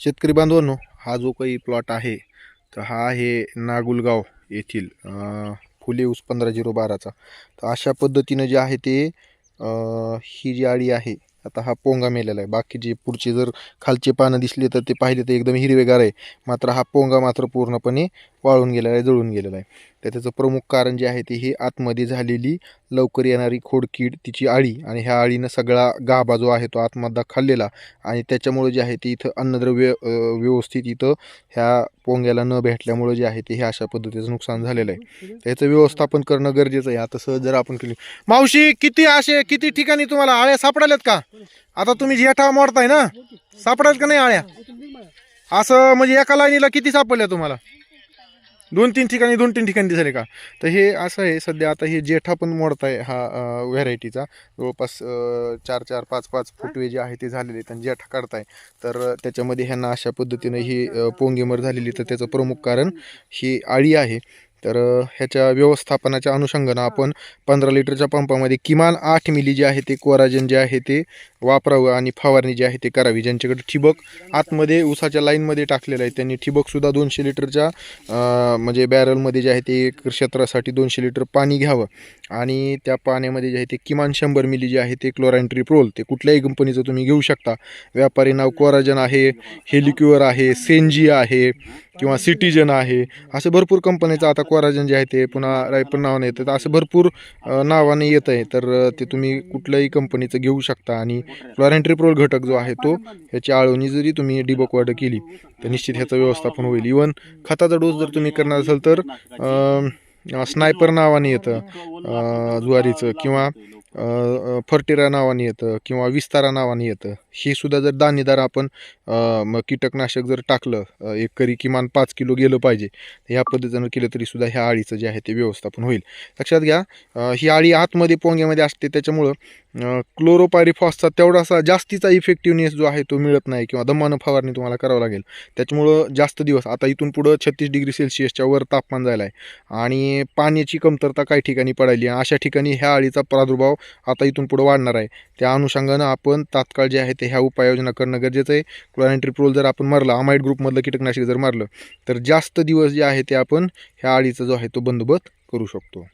शेतकरी बांधवांनो हा जो काही प्लॉट आहे तर हा आहे नागुलगाव येथील फुले ऊस पंधरा झिरो बाराचा. तर अशा पद्धतीनं जे आहे ते ही जी आळी आहे आता हा पोंगा मेलेला आहे. बाकीचे पुढचे जर खालचे पानं दिसले तर ते पाहिले तर एकदम हिरवेगार आहे. मात्र हा पोंगा मात्र पूर्णपणे वाळून गेलेला आहे जळून गेलेला आहे. तर त्याचं प्रमुख कारण जे आहे ते ही आतमध्ये झालेली लवकर येणारी खोडकीड तिची आळी. आणि ह्या आळीनं सगळा गाभा जो आहे तो आतमध्ये खाल्लेला आणि त्याच्यामुळे जे आहे ते इथं अन्नद्रव्य व्यवस्थित इथं ह्या पोंग्याला न भेटल्यामुळे जे आहे ते हे अशा पद्धतीचं नुकसान झालेलं आहे. त्याचं व्यवस्थापन करणं गरजेचं आहे. आता सहज जर आपण केली. मावशी किती असे किती ठिकाणी तुम्हाला आळ्या सापडाल्यात का? आता तुम्ही जेठा मोडताय ना? सापडाल का नाही आळ्या? असं म्हणजे एका लाईनीला किती सापडल्या तुम्हाला? दोन तीन ठिकाणी दोन तीन ठिकाणी दिसले का? तर हे असं आहे सध्या आता हे जेठा पण मोडत आहे हा व्हरायटीचा. जवळपास चार चार पाच पाच फुटवे जे आहे ते झालेले आहेत आणि जेठा काढताय. तर त्याच्यामध्ये ह्यांना अशा पद्धतीनं ही पोंगेमर झालेली तर त्याचं प्रमुख कारण ही आळी आहे. तर ह्याच्या व्यवस्थापनाच्या अनुषंगानं आपण पंधरा लिटरच्या पंपामध्ये किमान आठ मिली जे आहे ते कोराजन जे आहे ते वापरावं आणि फवारणी जी आहे ते करावी. ज्यांच्याकडे ठिबक आतमध्ये उसाच्या लाईनमध्ये टाकलेलं आहे त्यांनी ठिबकसुद्धा दोनशे लिटरच्या म्हणजे बॅरलमध्ये जे आहे ते एक क्षेत्रासाठी दोनशे लिटर पाणी घ्यावं. आणि त्या पाण्यामध्ये जे आहे ते किमान शंभर मिली जे आहे ते क्लोराईन ते कुठल्याही कंपनीचं तुम्ही घेऊ शकता. व्यापारी नाव कोराजन आहे हेलिक्युअर आहे सेनजी आहे किंवा सिटीजन आहे. असे भरपूर कंपनीचं आता कोराजन जे आहे ते पुन्हा रायपर नावाने येतं तर असं भरपूर नावाने येत आहे तर ते तुम्ही कुठल्याही कंपनीचं घेऊ शकता. आणि क्लोराईन ट्रिप्रोल घटक जो आहे तो ह्याची आळवणी जरी तुम्ही डिबक वाढ केली तर निश्चित ह्याचं व्यवस्थापन होईल. इवन खताचा डोस जर तुम्ही करणार असाल तर स्नायपर नावाने येतं ज्वारीचं किंवा फर्टिरा नावाने येतं किंवा विस्तारा नावाने येतं. हे सुद्धा जर दाणेदार आपण मग कीटकनाशक जर टाकलं एक करी किमान पाच किलो गेलं पाहिजे ह्या पद्धतीनं केलं तरी सुद्धा ह्या आळीचं जे आहे ते व्यवस्थापन होईल. लक्षात घ्या ही आळी आतमध्ये पोंग्यामध्ये असते त्याच्यामुळं क्लोरोपायरिफॉसचा तेवढासा जास्तीचा इफेक्टिव्हनेस जो आहे तो मिळत नाही किंवा दमानं फवारणी तुम्हाला करावं लागेल. त्याच्यामुळं जास्त दिवस आता इथून पुढं छत्तीस डिग्री सेल्सिअसच्या वर तापमान जायला आहे आणि पाण्याची कमतरता काही ठिकाणी पडायली अशा ठिकाणी ह्या आळीचा प्रादुर्भाव आता इथून पुढं वाढणार आहे. त्या अनुषंगानं आपण तात्काळ जे आहे ते ह्या उपाययोजना करणं गरजेचं आहे. क्लोरानट्रिप्रोल जर आपण मारलं अमाईड ग्रुपमधलं कीटकनाशक जर मारलं तर जास्त दिवस जे आहे ते आपण ह्या आळीचा जो आहे तो बंदोबस्त करू शकतो.